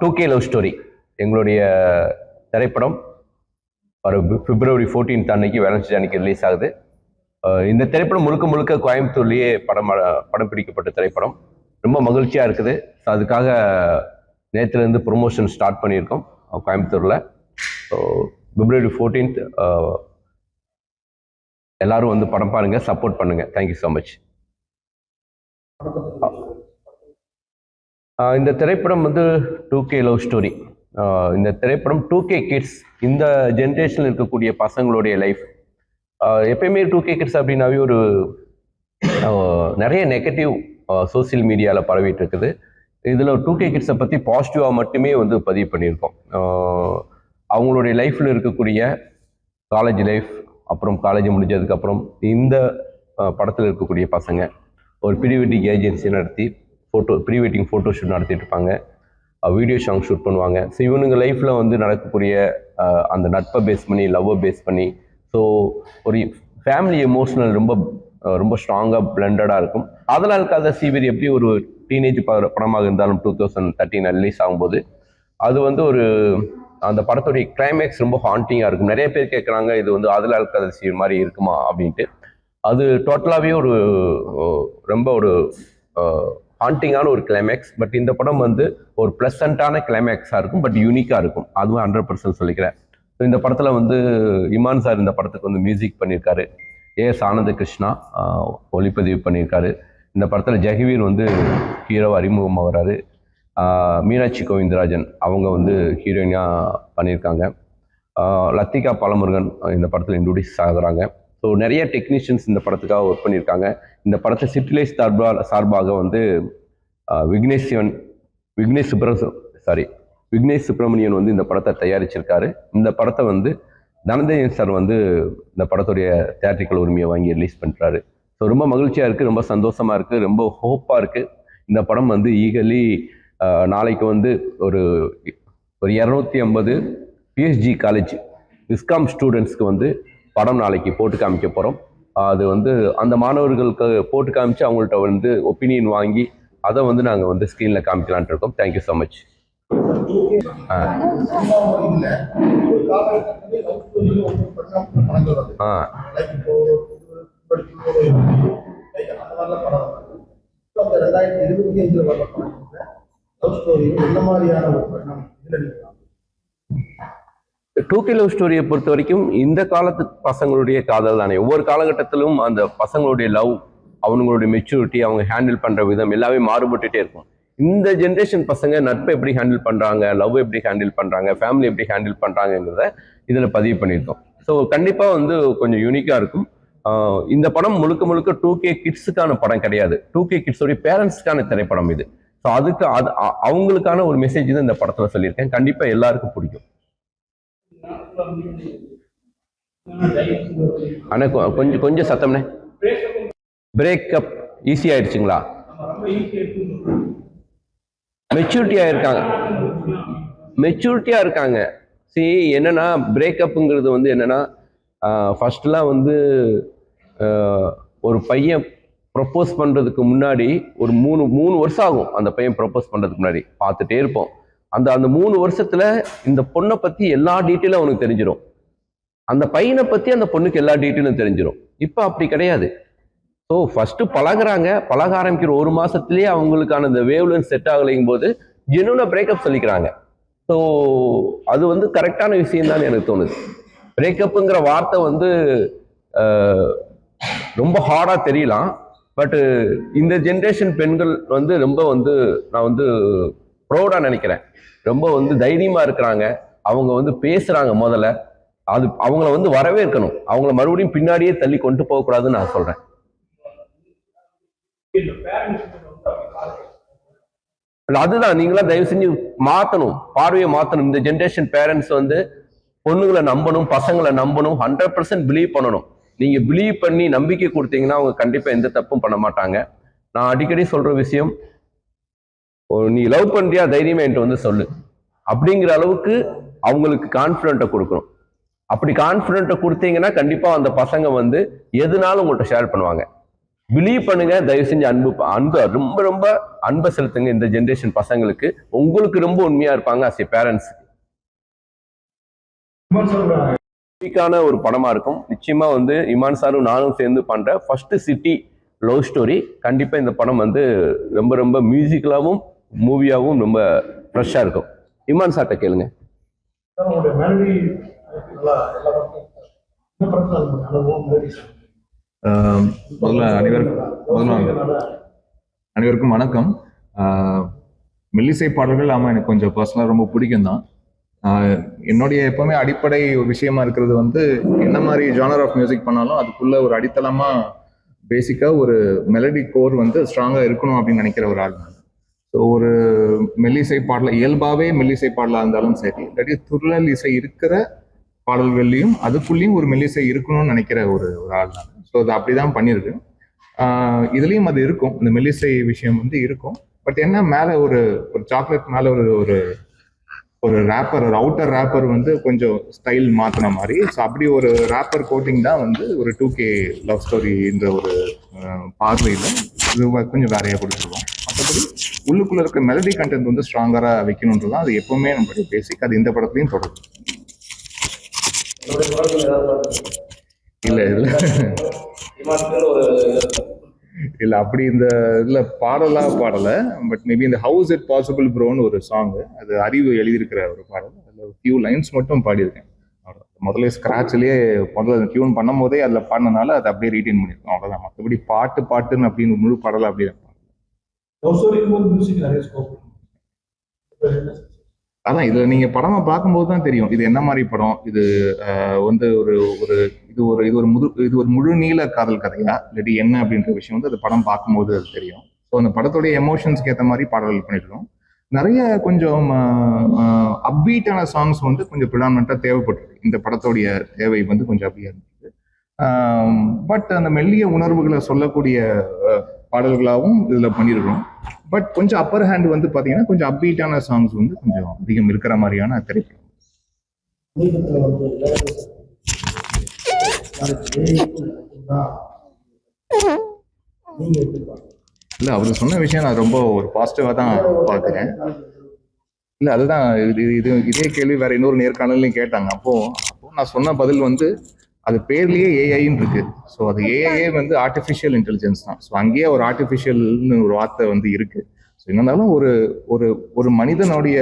Two K love story எங்களுடைய திரைப்படம். ஒரு பிப்ரவரி 14th அன்னைக்கு வேலன்ஸ் அன்னைக்கு ரிலீஸ் ஆகுது. இந்த திரைப்படம் முழுக்க முழுக்க கோயம்புத்தூர்லேயே படம் படம் பிடிக்கப்பட்ட திரைப்படம். ரொம்ப மகிழ்ச்சியாக இருக்குது. ஸோ அதுக்காக நேற்றுலேருந்து ப்ரொமோஷன் ஸ்டார்ட் பண்ணியிருக்கோம் கோயம்புத்தூரில். ஸோ பிப்ரவரி ஃபோர்டீன்த் எல்லாரும் வந்து படம் பாருங்கள் சப்போர்ட் பண்ணுங்கள் தேங்க்யூ ஸோ மச் இந்த திரைப்படம் வந்து டூ கே லவ் ஸ்டோரி இந்த திரைப்படம் டூ கே கிட்ஸ் இந்த ஜென்ரேஷனில் இருக்கக்கூடிய பசங்களுடைய லைஃப் எப்பயுமே டூ கே கிட்ஸ் அப்படின்னாவே ஒரு நிறைய நெகட்டிவ் சோஷியல் மீடியாவில் பரவிட்டு இருக்குது. இதில் டூ கே கிட்ஸை பற்றி பாசிட்டிவாக மட்டுமே வந்து பதிவு பண்ணியிருக்கோம். அவங்களுடைய லைஃப்பில் இருக்கக்கூடிய காலேஜ் லைஃப் அப்புறம் காலேஜ் முடிஞ்சதுக்கப்புறம் இந்த படத்தில் இருக்கக்கூடிய பசங்க ஒரு ப்ரீ வெட்டிங் ஏஜென்சி நடத்தி photo pre wedding photo shoot நடத்திட்டு இருப்பாங்க வீடியோ சாங் ஷூட் பண்ணுவாங்க. ஸோ இவனுங்க லைஃப்பில் வந்து நடக்கக்கூடிய அந்த நட்பை பேஸ் பண்ணி லவ்வை பேஸ் பண்ணி ஸோ ஒரு ஃபேமிலி எமோஷனல் ரொம்ப ரொம்ப ஸ்ட்ராங்காக பிளண்டடாக இருக்கும். அதனால் இருக்காத சீவிரி எப்படி ஒரு டீனேஜ் படமாக இருந்தாலும் டூ தௌசண்ட் தேர்ட்டின் ரிலீஸ் ஆகும்போது அது வந்து ஒரு அந்த படத்துடைய கிளைமேக்ஸ் ரொம்ப ஹாண்டிங்காக இருக்கும். நிறைய பேர் கேட்குறாங்க இது வந்து அதில் கதை சீர் மாதிரி இருக்குமா அப்படின்ட்டு. அது டோட்டலாகவே ஒரு ரொம்ப ஒரு ஹாண்டிங்கான ஒரு கிளைமேக்ஸ் பட் இந்த படம் வந்து ஒரு ப்ளசண்ட்டான கிளைமேக்ஸாக இருக்கும் பட் யூனிக்காக இருக்கும். அதுவும் ஹண்ட்ரட் பர்சன்ட் சொல்லிக்கிறேன். ஸோ இந்த படத்தில் வந்து இமான் சார் இந்த படத்துக்கு வந்து மியூசிக் பண்ணியிருக்காரு. ஏஎஸ் ஆனந்த கிருஷ்ணா ஒளிப்பதிவு பண்ணியிருக்காரு. இந்த படத்தில் ஜெகவீர் வந்து ஹீரோ அறிமுகமாக வராரு. மீனாட்சி கோவிந்தராஜன் அவங்க வந்து ஹீரோயினாக பண்ணியிருக்காங்க. லத்திகா பாலமுருகன் இந்த படத்தில் இன்ட்ரடியூஸ் ஆகுறாங்க. ஸோ நிறைய டெக்னீஷியன்ஸ் இந்த படத்துக்காக ஒர்க் பண்ணியிருக்காங்க. இந்த படத்தை சிட்டிலைஸ் சார்பாக சார்பாக வந்து விக்னேஷ் சிவன் விக்னேஷ் சுப்ர சாரி விக்னேஷ் சுப்பிரமணியன் வந்து இந்த படத்தை தயாரிச்சிருக்காரு. இந்த படத்தை வந்து தனதேயன் சார் வந்து இந்த படத்துடைய தேட்டரிக்கல் உரிமையை வாங்கி ரிலீஸ் பண்ணுறாரு ஸோ ரொம்ப மகிழ்ச்சியாக இருக்குது ரொம்ப சந்தோஷமாக இருக்குது ரொம்ப ஹோப்பாக இருக்குது இந்த படம் வந்து ஈகலி நாளைக்கு வந்து ஒரு ஒரு இரநூத்தி ஐம்பது பிஎஸ்ஜி காலேஜ் விஸ்காம் ஸ்டூடெண்ட்ஸ்க்கு வந்து படம் நாளைக்கு போட்டு காமிக்க போகிறோம் அது வந்து அந்த மாணவர்களுக்கு போட்டு காமிச்சு அவங்கள்ட்ட வந்து ஒப்பீனியன் வாங்கி அதை வந்து நாங்கள் வந்து ஸ்க்ரீனில் காமிக்கலான்ட்டு இருக்கோம். தேங்க்யூ ஸோ மச் ஆ. ஆ. லவ் டூ கே லவ் ஸ்டோரியை பொறுத்த வரைக்கும் இந்த காலத்து பசங்களுடைய காதல் தானே. ஒவ்வொரு காலகட்டத்திலும் அந்த பசங்களுடைய லவ் அவங்களுடைய மெச்சூரிட்டி அவங்க ஹேண்டில் பண்ணுற விதம் எல்லாமே மாறுபட்டுட்டே இருக்கும். இந்த ஜென்ரேஷன் பசங்க நட்பை எப்படி ஹேண்டில் பண்ணுறாங்க லவ் எப்படி ஹேண்டில் பண்ணுறாங்க ஃபேமிலி எப்படி ஹேண்டில் பண்ணுறாங்கங்கிறத இதில் பதிவு பண்ணியிருக்கோம். ஸோ கண்டிப்பாக வந்து கொஞ்சம் யூனிக்காக இருக்கும். இந்த படம் முழுக்க முழுக்க டூ கே கிட்ஸுக்கான படம் கிடையாது. டூ கே கிட்ஸோடைய பேரண்ட்ஸ்க்கான திரைப்படம் இது. ஸோ அதுக்கு அது அ- அவங்களுக்கான ஒரு மெசேஜ் தான் இந்த படத்தில் சொல்லியிருக்கேன். கண்டிப்பாக எல்லாருக்கும் பிடிக்கும். அண்ணா கொஞ்சம் கொஞ்சம் சத்தம்ண்ணே பிரேக்கப் ஈஸி ஆயிடுச்சுங்களா? மெச்சூரிட்டியாக இருக்காங்க மெச்சூரிட்டியாக இருக்காங்க. சரி என்னன்னா பிரேக்கப்புங்கிறது வந்து என்னன்னா ஃபஸ்ட்டுலாம் வந்து ஒரு பையன் ப்ரப்போஸ் பண்ணுறதுக்கு முன்னாடி ஒரு மூணு மூணு வருஷம் ஆகும் அந்த பையன் ப்ரப்போஸ் பண்ணுறதுக்கு முன்னாடி. பார்த்துட்டே இருப்போம். அந்த அந்த மூணு வருஷத்துல இந்த பொண்ணை பத்தி எல்லா டீட்டெயிலும் அவனுக்கு தெரிஞ்சிடும் அந்த பையனை பத்தி அந்த பொண்ணுக்கு எல்லா டீட்டெயிலும் தெரிஞ்சிடும் இப்போ அப்படி கிடையாது. ஸோ ஃபர்ஸ்ட் பழகுறாங்க. பழக ஆரம்பிக்கிற ஒரு மாசத்துலேயே அவங்களுக்கான இந்த வேவ்லன் செட் ஆகலைங்கும் போது ஜெனுவனா பிரேக்கப் சொல்லிக்கிறாங்க. ஸோ அது வந்து கரெக்டான விஷயம் தான் எனக்கு தோணுது. பிரேக்கப்புங்கிற வார்த்தை வந்து ரொம்ப ஹார்டாக தெரியலாம். பட்டு இந்த ஜென்ரேஷன் பெண்கள் வந்து ரொம்ப வந்து நான் வந்து ப்ரௌடாக நினைக்கிறேன். ரொம்ப வந்து தைரியமா இருக்கிறாங்க. அவங்க வந்து பேசுறாங்க முதல்ல. அது அவங்கள வந்து வரவேற்கணும். அவங்கள மறுபடியும் பின்னாடியே தள்ளி கொண்டு போகக்கூடாதுன்னு நான் சொல்றேன். அதுதான். நீங்களா தயவு செஞ்சு மாத்தணும். பார்வையை மாத்தணும். இந்த ஜென்ரேஷன் பேரண்ட்ஸ் வந்து பொண்ணுங்களை நம்பணும் பசங்களை நம்பணும் ஹண்ட்ரட் பர்சன்ட் பிலீவ் பண்ணணும். நீங்க பிலீவ் பண்ணி நம்பிக்கை கொடுத்தீங்கன்னா அவங்க கண்டிப்பா எந்த தப்பும் பண்ண மாட்டாங்க. நான் அடிக்கடி சொல்ற விஷயம் நீ லவ் பண்றியா? தைரியமா என்கிட்ட வந்து சொல்லு. அப்படிங்கிற அளவுக்கு அவங்களுக்கு கான்ஃபிடென்ட்டை கொடுக்கணும். அப்படி கான்ஃபிடென்ட்டை கொடுத்தீங்கன்னா கண்டிப்பா அந்த பசங்க வந்து எதுனாலும் உங்கள்கிட்ட ஷேர் பண்ணுவாங்க. பிலீவ் பண்ணுங்க தயவு செஞ்சு அன்பு அன்பை ரொம்ப ரொம்ப அன்பை செலுத்துங்க இந்த ஜென்ரேஷன் பசங்களுக்கு. உங்களுக்கு ரொம்ப உண்மையா இருப்பாங்க அஸ் ஏ பேரண்ட்ஸ் இமான் சாரோட யூனிக்கான ஒரு படமா இருக்கும். நிச்சயமா வந்து இமான் சாரும் நானும் சேர்ந்து பண்ற ஃபர்ஸ்ட் சிட்டி லவ் ஸ்டோரி கண்டிப்பா இந்த படம் வந்து ரொம்ப ரொம்ப மியூசிக்கலாவும் மூவியாவும் ரொம்ப ஃப்ரெஷ்ஷா இருக்கும். இமான் சார்ட்ட கேளுங்க. முதல்ல அனைவருக்கும் முதல்ல அனைவருக்கும் வணக்கம். மெல்லிசை பாடல்கள் ஆமாம் எனக்கு கொஞ்சம் பர்சனலாக ரொம்ப பிடிக்கும் தான் என்னுடைய எப்பவுமே அடிப்படை ஒரு விஷயமா இருக்கிறது வந்து என்ன மாதிரி ஜானர் ஆஃப் மியூசிக் பண்ணாலும் அதுக்குள்ள ஒரு அடித்தளமா பேசிக்கா ஒரு மெலடி கோர் வந்து ஸ்ட்ராங்கா இருக்கணும் அப்படின்னு நினைக்கிற ஒரு ஆள் நான். ஸோ ஒரு மெல்லிசை பாடல இயல்பாகவே மெல்லிசை பாடலாக இருந்தாலும் சரி இல்லாட்டி துருளல் இசை இருக்கிற பாடல்கள்லையும் அதுக்குள்ளேயும் ஒரு மெல்லிசை இருக்கணும்னு நினைக்கிற ஒரு ஒரு ஆள் நான். ஸோ அது அப்படிதான் பண்ணியிருக்கு இதுலேயும் அது இருக்கும். இந்த மெல்லிசை விஷயம் வந்து இருக்கும். பட் என்ன மேலே ஒரு ஒரு சாக்லேட் மேலே ஒரு ஒரு ஒரு ரேப்பர் ஒரு அவுட்டர் ரேப்பர் வந்து கொஞ்சம் ஸ்டைல் மாற்றின மாதிரி. ஸோ அப்படி ஒரு ரேப்பர் கோட்டிங் தான் வந்து ஒரு டூ கே லவ் ஸ்டோரின்ற ஒரு பார்வையில் இது கொஞ்சம் வேறையாக கொடுத்துருவோம் மற்றபடி உள்ளுக்குள்ள இருக்க மெலடி கண்டென்ட் வந்து ஸ்ட்ராங்கரா வைக்கணுன்றது தான் அது எப்பவுமே நம்மளுடைய பேசிக் அது இந்த படத்துலையும் தொடரும். இல்ல இல்ல. இல்ல அப்படி இந்த இதுல பாடலா பாடல. பட் மேபி இந்த ஹவுஸ் இட் பாசிபிள் ப்ரோன்னு ஒரு சாங் அது அறிவு எழுதியிருக்கிற ஒரு பாடல். அதுல ஃபியூ லைன்ஸ் மட்டும் பாடியிருக்கேன். முதல்ல ஸ்கிராட்ச்லயே முதல்ல டியூன் பண்ணும் போதே அதுல பாடினனால அதை அப்படியே ரீட்டைன் பண்ணியிருக்கோம். அவ்வளவுதான். மற்றபடி பாட்டு பாட்டுன்னு அப்படின்னு முழு பாடலா அப்படியே லவ் மியூசிக் நிறைய ஸ்கோப் அதான் இதுல நீங்க படமா பார்க்கும்போது தான் தெரியும். இது என்ன மாதிரி படம்? இது வந்து ஒரு ஒரு இது ஒரு இது ஒரு முது இது ஒரு முழு நீள காதல் கதையா? இல்லாட்டி என்ன அப்படின்ற விஷயம் வந்து அது படம் பார்க்கும்போது அது தெரியும். ஸோ அந்த படத்துடைய எமோஷன்ஸ்க்கு ஏற்ற மாதிரி பாடல்கள் பண்ணிருக்கோம் நிறைய கொஞ்சம் அப்பீட்டான சாங்ஸ் வந்து கொஞ்சம் ப்ரிடாமினாக தேவைப்பட்டிருக்கு. இந்த படத்துடைய தேவை வந்து கொஞ்சம் அப்படியே இருந்துச்சு. பட் அந்த மெல்லிய உணர்வுகளை சொல்லக்கூடிய பாடல்களாகவும் இதில் பண்ணியிருக்கிறோம் பட் கொஞ்சம் அப்பர் ஹேண்ட் வந்து பார்த்தீங்கன்னா கொஞ்சம் அப்பீட்டான சாங்ஸ் வந்து கொஞ்சம் அதிகம் இருக்கிற மாதிரியான திரைப்படம். இல்லை இல்ல அவர் சொன்ன விஷயம் நான் ரொம்ப ஒரு பாசிட்டிவா தான் பாக்குறேன். இல்ல அதுதான் இது இது இதே கேள்வி வேற இன்னொரு நேர்காணலையும் கேட்டாங்க. அப்போ அப்போ நான் சொன்ன பதில் வந்து அது பேர்லயே ஏஐன்னு இருக்கு. ஸோ அது ஏஐ வந்து ஆர்டிஃபிஷியல் இன்டெலிஜென்ஸ் தான். ஸோ அங்கேயே ஒரு ஆர்டிஃபிஷியல்னு ஒரு வார்த்தை வந்து இருக்கு. ஸோ இருந்தாலும் ஒரு ஒரு ஒரு மனிதனுடைய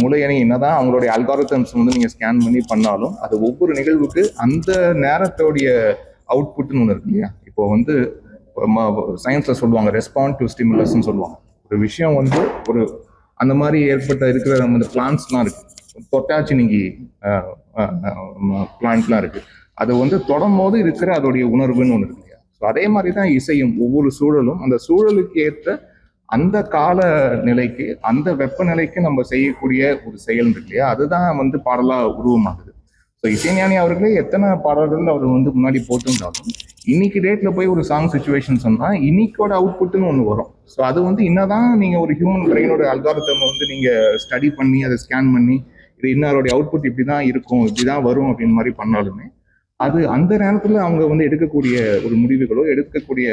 மூளையணி என்னதான் அவங்களுடைய அல்காரிதம்ஸ் வந்து நீங்க ஸ்கேன் பண்ணி பண்ணாலும் அது ஒவ்வொரு நிகழ்வுக்கு அந்த நேரத்தோடைய அவுட்புட்னு ஒன்று இருக்கு இல்லையா? இப்போ வந்து சயின்ஸ்ல சொல்லுவாங்க ரெஸ்பாண்ட் டு ஸ்டிமுலஸ்ன்னு சொல்லுவாங்க. ஒரு விஷயம் வந்து ஒரு அந்த மாதிரி ஏற்பட்ட இருக்கிற நம்ம பிளான்ஸ்லாம் இருக்கு. தொட்டாச்சி நீங்கி பிளான்ட்லாம் இருக்கு. அது வந்து தொடம்போது இருக்கிற அதோடைய உணர்வுன்னு ஒன்று இருக்கு இல்லையா? ஸோ அதே மாதிரி தான் இசையும் ஒவ்வொரு சூழலும். அந்த சூழலுக்கு ஏற்ற அந்த கால நிலைக்கு அந்த வெப்பநிலைக்கு நம்ம செய்யக்கூடிய ஒரு செயல் இருக்கு இல்லையா? அதுதான் வந்து பாடலாக உருவமாகுது ஸோ இசைஞானி அவர்களே எத்தனை பாடல்கள் அவர் வந்து முன்னாடி போட்டிருந்தாலும் இன்னைக்கு டேட்ல போய் ஒரு சாங் சுச்சுவேஷன் சொன்னால் இன்னைக்கோட அவுட்புட்னு ஒன்று வரும். ஸோ அது வந்து என்னதான் நீங்கள் ஒரு ஹியூமன் பிரெயினோட அல்காரத்தம் வந்து நீங்கள் ஸ்டடி பண்ணி அதை ஸ்கேன் பண்ணி இது இன்னாரோடைய அவுட்புட் இப்படி தான் இருக்கும் இப்படி தான் வரும் அப்படின்னு மாதிரி பண்ணாலுமே அது அந்த நேரத்துல அவங்க வந்து எடுக்கக்கூடிய ஒரு முடிவுகளோ எடுக்கக்கூடிய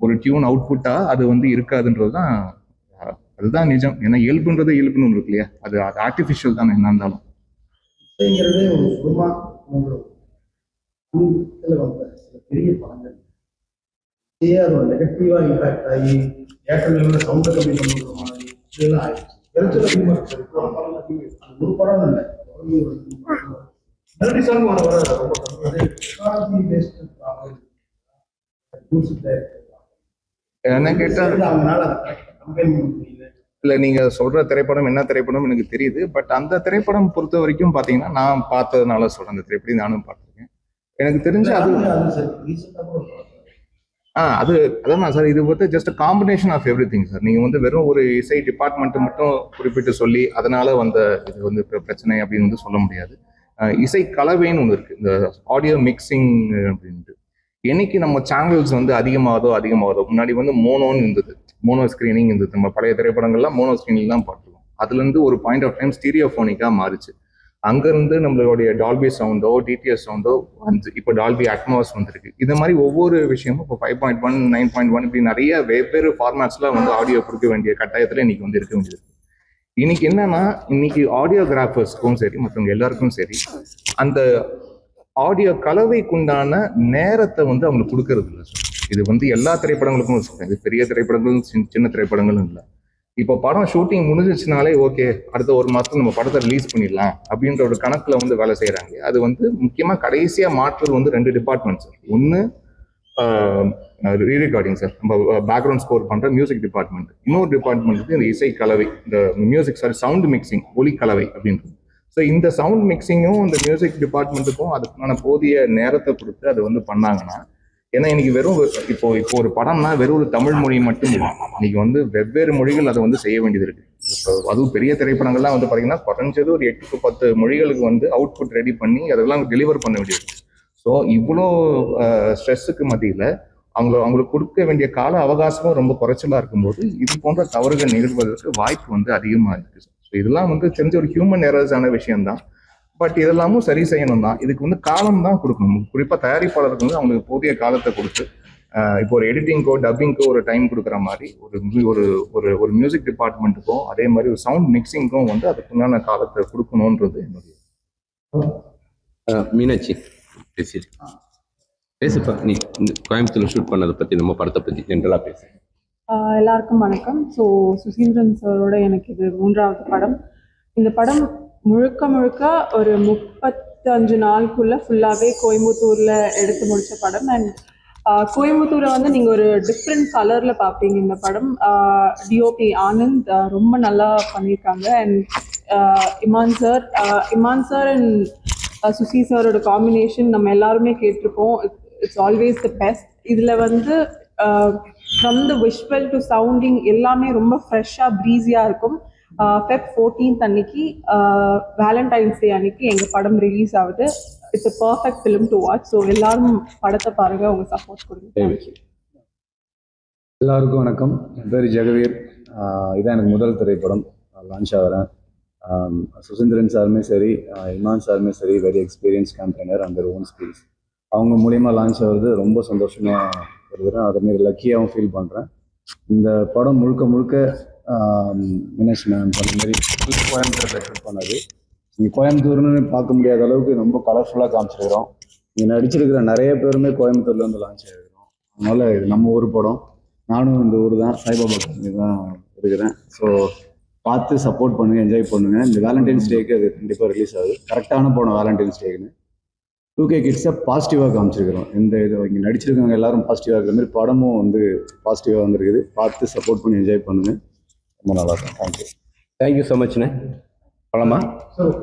ஒரு டியூன் அவுட்புட்டா அது வந்து இருக்காதுன்றது தான் அதுதான் நிஜம். ஏன்னா இயல்புன்றது இயல்புன்னு ஒன்று இருக்கு இல்லையா? அது அது ஆர்டிஃபிஷியல் தானே என்ன இருந்தாலும். ஒரு பெரிய படங்கள். நெகட்டிவா இம்பாக்ட் ஆகி கம்மி பண்ணுற மாதிரி இதெல்லாம் ஆயிடுச்சு. இறைச்சல் இருக்கு ஒரு படம் இல்லை. மெலடி சாங் வர வர ரொம்ப கம்மி என்ன கேட்டால் இல்லை நீங்கள் சொல்கிற இல்ல நீங்க சொல்ற திரைப்படம் என்ன திரைப்படம் எனக்கு தெரியுது. பட் அந்த திரைப்படம் பொறுத்த வரைக்கும் பாத்தீங்கன்னா நான் பார்த்ததுனால சொல்றேன். அந்த திரைப்படி நானும் பார்த்திருக்கேன். எனக்கு தெரிஞ்சு அது ஆ அது அதான் சார் இது வந்து just combination of everything sir. நீங்கள் வந்து வெறும் ஒரு இசை டிபார்ட்மெண்ட்டு மட்டும் குறிப்பிட்டு சொல்லி அதனால வந்த இது வந்து பிரச்சனை அப்படின்னு வந்து சொல்ல முடியாது. இசை கலவைன்னு ஒன்று இருக்கு. இந்த ஆடியோ மிக்சிங் அப்படின்ட்டு. என்னைக்கு நம்ம சேனல்ஸ் வந்து அதிகமாகதோ அதிகமாகதோ முன்னாடி வந்து மோனோன்னு இருந்தது. மோனோ ஸ்கிரீனிங் இருந்தது. நம்ம பழைய திரைப்படங்கள்லாம் மோனோ ஸ்கிரீனிங் தான் பார்த்துருவோம் அதுலேருந்து ஒரு பாயிண்ட் ஆஃப் டைம் ஸ்டீரியோஃபோனிக்காக மாறுச்சு. அங்கேருந்து நம்மளுடைய டால்பி சவுண்டோ டிடிஎஸ் சவுண்டோ வந்து இப்போ டால்பி அட்மாஸ் வந்திருக்கு. இது மாதிரி ஒவ்வொரு விஷயமும் இப்போ five point one nine point one இப்படி நிறைய வெவ்வேறு ஃபார்மேட்ஸ்லாம் வந்து ஆடியோ கொடுக்க வேண்டிய கட்டாயத்தில் இன்னைக்கு வந்து இருக்க வேண்டியது. இன்னைக்கு என்னன்னா இன்னைக்கு ஆடியோகிராஃபர்ஸ்க்கும் சரி மற்றவங்க எல்லாருக்கும் சரி அந்த ஆடியோ கலவைக்குண்டான நேரத்தை வந்து அவங்களுக்கு கொடுக்கறது இல்லை. சார் இது வந்து எல்லா திரைப்படங்களுக்கும் சொல்றேன் இது பெரிய திரைப்படங்களும் சின்ன- சின்ன திரைப்படங்களும் இல்லை. இப்போ படம் ஷூட்டிங் முடிஞ்சிச்சுனாலே ஓகே அடுத்த ஒரு மாதத்துக்கு நம்ம படத்தை ரிலீஸ் பண்ணிடலாம் அப்படின்ற ஒரு கணக்கில் வந்து வேலை செய்கிறாங்க அது வந்து முக்கியமாக கடைசியாக மாற்றுறது வந்து ரெண்டு department sir re recording sir நம்ம பேக்ரவுண்ட் ஸ்கோர் பண்ணுற மியூசிக் டிபார்ட்மெண்ட் இன்னொரு டிபார்ட்மெண்ட் வந்து இந்த இசை கலவை இந்த மியூசிக் சாரி சவுண்ட் மிக்சிங் ஒலி கலவை அப்படின்றது. ஸோ இந்த சவுண்ட் மிக்சிங்கும் இந்த மியூசிக் டிபார்ட்மெண்ட்டுக்கும் அதுக்கான போதிய நேரத்தை கொடுத்து அதை வந்து பண்ணாங்கன்னா ஏன்னா இன்னைக்கு வெறும் இப்போ இப்போ ஒரு படம்னா வெறும் ஒரு தமிழ் மொழி மட்டும் இன்னைக்கு வந்து வெவ்வேறு மொழிகள் அதை வந்து செய்ய வேண்டியது இருக்கு. இப்போ அதுவும் பெரிய திரைப்படங்கள்லாம் வந்து பார்த்தீங்கன்னா குறைஞ்சது ஒரு எட்டு பத்து மொழிகளுக்கு வந்து அவுட்புட் ரெடி பண்ணி அதெல்லாம் டெலிவர் பண்ண வேண்டியது ஸோ இவ்வளோ ஸ்ட்ரெஸ்ஸுக்கு மத்தியில் அவங்க அவங்களுக்கு கொடுக்க வேண்டிய கால அவகாசமும் ரொம்ப குறைச்சலா இருக்கும்போது இது போன்ற தவறுகள் நிகழ்வதற்கு வாய்ப்பு வந்து அதிகமாக இருக்கு. ஸோ இதெல்லாம் வந்து தெரிஞ்ச ஒரு ஹியூமன் எரர்ஸான விஷயம்தான். பட் இதெல்லாமும் சரி செய்யணும் தான் இதுக்கு வந்து காலம் தான் கொடுக்கணும். குறிப்பாக தயாரிப்பாளருக்கு வந்து அவங்களுக்கு போதிய காலத்தை கொடுத்து இப்போ ஒரு எடிட்டிங்கோ டப்பிங்கோ ஒரு டைம் கொடுக்குற மாதிரி ஒரு ஒரு ஒரு ஒரு மியூசிக் டிபார்ட்மெண்ட்டுக்கும் அதே மாதிரி ஒரு சவுண்ட் மிக்சிங்க்கும் வந்து அதுக்குண்டான காலத்தை கொடுக்கணுன்றது என்னுடைய மீனாட்சி பேசிடு பேசுப்பா நீ இந்த கோயம்புத்தூர்ல ஷூட் பண்ணதை பத்தி நம்ம படத்தை பத்தி ஜென்ரலா பேசு. எல்லாருக்கும் வணக்கம். ஸோ சுசீந்திரன் சாரோட எனக்கு இது மூன்றாவது படம். இந்த படம் முழுக்க முழுக்க ஒரு முப்பத்தஞ்சு நாளுக்குள்ள ஃபுல்லாகவே கோயம்புத்தூரில் எடுத்து முடித்த படம். அண்ட் கோயம்புத்தூரை வந்து நீங்கள் ஒரு டிஃப்ரெண்ட் கலரில் பார்ப்பீங்க இந்த படம். டிஓபி ஆனந்த் ரொம்ப நல்லா பண்ணியிருக்காங்க and Imman sir Imman sir and Suchi சாரோட காம்பினேஷன் நம்ம எல்லாருமே கேட்டிருப்போம். இட்ஸ் ஆல்வேஸ் த பெஸ்ட் இதில் வந்து from the visual to sounding எல்லாமே ரொம்ப ஃப்ரெஷ்ஷாக ப்ரீஸியாக இருக்கும். ஃபெப் ஃபோர்டீன்த் அன்னைக்கு வேலண்டைன்ஸ் டே அன்னைக்கு எங்கள் படம் ரிலீஸ் ஆகுது. It's a perfect film to watch so எல்லாரும் படத்தை பாருங்க. உங்க சப்போர்ட் கொடுங்க. தேங்க்யூ எல்லாருக்கும் வணக்கம். என் பேர் ஜெகவீர். இதான் எனக்கு முதல் திரைப்படம். லான்ச் ஆகிறேன். Um, சுசீந்திரன் சாருமே சரி இமான் சாருமே சரி வெரி எக்ஸ்பீரியன்ஸ் கேம்பெயினர் அந்த ஓன் ஸ்கில்ஸ் அவங்க மூலியமாக லான்ச் ஆகிறது ரொம்ப சந்தோஷமாக இருக்கிறேன் அதேமாரி லக்கியாகவும் ஃபீல் பண்ணுறேன் இந்த படம் முழுக்க முழுக்க மினேஷ் மேம் சொன்ன மாதிரி கோயம்புத்தூரில் ஷூட் பண்ணது. நீங்கள் கோயம்புத்தூர்னு பார்க்க முடியாத அளவுக்கு ரொம்ப கலர்ஃபுல்லாக காமிச்சிருக்கிறோம். நீங்கள் நடிச்சிருக்கிற நிறைய பேருமே கோயம்புத்தூரில் வந்து லான்ச் ஆகிருக்கிறோம் அதனால இது நம்ம ஊர் படம். நானும் இந்த ஊர் தான் சாய்பாபா தான் இருக்கிறேன் ஸோ பார்த்து சப்போர்ட் பண்ணுங்க என்ஜாய் பண்ணுங்க. இந்த வேலண்டைன்ஸ் டேக்கு அது கண்டிப்பாக ரிலீஸ் ஆகுது. கரெக்டான படம் வேலண்டைன்ஸ் டேக்குன்னு டூ கே கிட்ஸை பாசிட்டிவாக காமிச்சிருக்கிறோம். எந்த இது இங்கே நடிச்சிருக்கவங்க எல்லாரும் பாசிட்டிவாக இருக்கிற மாதிரி படமும் வந்து பாசிட்டிவாக வந்திருக்குது. பார்த்து சப்போர்ட் பண்ணி என்ஜாய் பண்ணுங்க. ரொம்ப நல்லா இருக்கும். தேங்க்யூ தேங்க்யூ ஸோ மச்ண்ணே போலாமா சார்